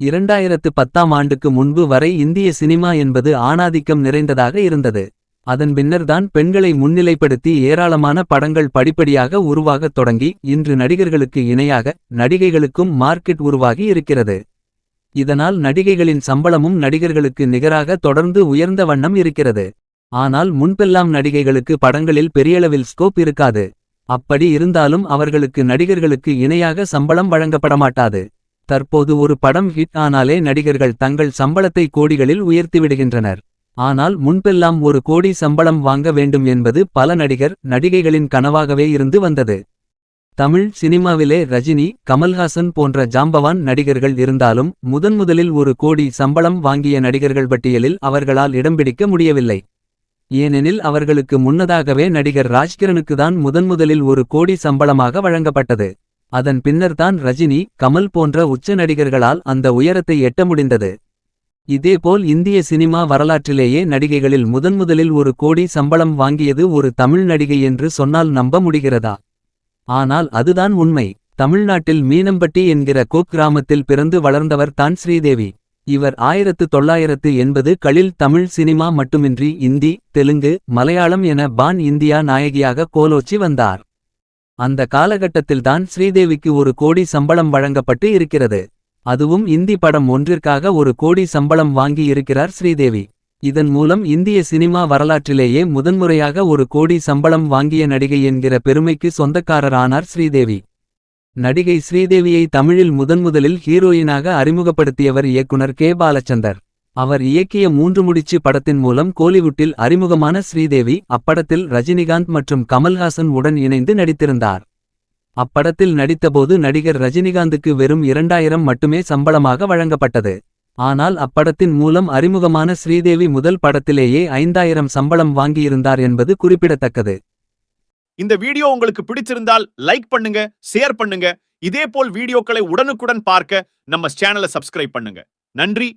இரண்டாயிரத்து பத்தாம் ஆண்டுக்கு முன்பு வரை இந்திய சினிமா என்பது ஆணாதிக்கம் நிறைந்ததாக இருந்தது. அதன் பின்னர்தான் பெண்களை முன்னிலைப்படுத்தி ஏராளமான படங்கள் படிப்படியாக உருவாகத் தொடங்கி இன்று நடிகர்களுக்கு இணையாக நடிகைகளுக்கும் மார்க்கெட் உருவாகி இருக்கிறது. இதனால் நடிகைகளின் சம்பளமும் நடிகர்களுக்கு நிகராக தொடர்ந்து உயர்ந்த வண்ணம் இருக்கிறது. ஆனால் முன்பெல்லாம் நடிகைகளுக்கு படங்களில் பெரியளவில் ஸ்கோப் இருக்காது. அப்படி இருந்தாலும் அவர்களுக்கு நடிகர்களுக்கு இணையாக சம்பளம் வழங்கப்படமாட்டாது. தற்போது ஒரு படம் ஹிட் ஆனாலே நடிகர்கள் தங்கள் சம்பளத்தை கோடிகளில் உயர்த்திவிடுகின்றனர். ஆனால் முன்பெல்லாம் ஒரு கோடி சம்பளம் வாங்க வேண்டும் என்பது பல நடிகர் நடிகைகளின் கனவாகவே இருந்து வந்தது. தமிழ் சினிமாவிலே ரஜினி கமல்ஹாசன் போன்ற ஜாம்பவான் நடிகர்கள் இருந்தாலும் முதன்முதலில் ஒரு கோடி சம்பளம் வாங்கிய நடிகர்கள் பட்டியலில் அவர்களால் இடம் பிடிக்க முடியவில்லை. ஏனெனில் அவர்களுக்கு முன்னதாகவே நடிகர் ராஜ்கிரனுக்குதான் முதன்முதலில் ஒரு கோடி சம்பளமாக வழங்கப்பட்டது. அதன் பின்னர்தான் ரஜினி கமல் போன்ற உச்ச நடிகர்களால் அந்த உயரத்தை எட்ட முடிந்தது. இதேபோல் இந்திய சினிமா வரலாற்றிலேயே நடிகைகளில் முதன்முதலில் ஒரு கோடி சம்பளம் வாங்கியது ஒரு தமிழ் நடிகை என்று சொன்னால் நம்ப முடிகிறதா. ஆனால் அதுதான் உண்மை தமிழ்நாட்டில் மீனம்பட்டி என்கிற கோக் கிராமத்தில் பிறந்து வளர்ந்தவர் தான் ஸ்ரீதேவி. இவர் ஆயிரத்து தொள்ளாயிரத்து எண்பது களில் தமிழ் சினிமா மட்டுமின்றி இந்தி தெலுங்கு மலையாளம் என பான் இந்தியா நாயகியாக கோலோச்சி வந்தார். அந்த காலகட்டத்தில்தான் ஸ்ரீதேவிக்கு ஒரு கோடி சம்பளம் வழங்கப்பட்டு இருக்கிறது. அதுவும் இந்தி படம் ஒன்றிற்காக ஒரு கோடி சம்பளம் வாங்கி இருக்கிறார் ஸ்ரீதேவி. இதன் மூலம் இந்திய சினிமா வரலாற்றிலேயே முதன்முறையாக ஒரு கோடி சம்பளம் வாங்கிய நடிகை என்கிற பெருமைக்கு சொந்தக்காரரானார் ஸ்ரீதேவி. நடிகை ஸ்ரீதேவியை தமிழில் முதன்முதலில் ஹீரோயினாக அறிமுகப்படுத்தியவர் இயக்குனர் கே பாலச்சந்தர். அவர் இயக்கிய மூன்று முடிச்சு படத்தின் மூலம் கோலிவுட்டில் அறிமுகமான ஸ்ரீதேவி அப்படத்தில் ரஜினிகாந்த் மற்றும் கமல்ஹாசன் உடன் இணைந்து நடித்திருந்தார். அப்படத்தில் நடித்தபோது நடிகர் ரஜினிகாந்துக்கு வெறும் இரண்டாயிரம் மட்டுமே சம்பளமாக வழங்கப்பட்டது. ஆனால் அப்படத்தின் மூலம் அறிமுகமான ஸ்ரீதேவி முதல் படத்திலேயே ஐந்தாயிரம் சம்பளம் வாங்கியிருந்தார் என்பது குறிப்பிடத்தக்கது. இந்த வீடியோ உங்களுக்கு பிடிச்சிருந்தால் லைக் பண்ணுங்க ஷேர் பண்ணுங்க இதே போல் வீடியோக்களை உடனுக்குடன் பார்க்க நம்ம சேனலை சப்ஸ்கிரைப் பண்ணுங்க நன்றி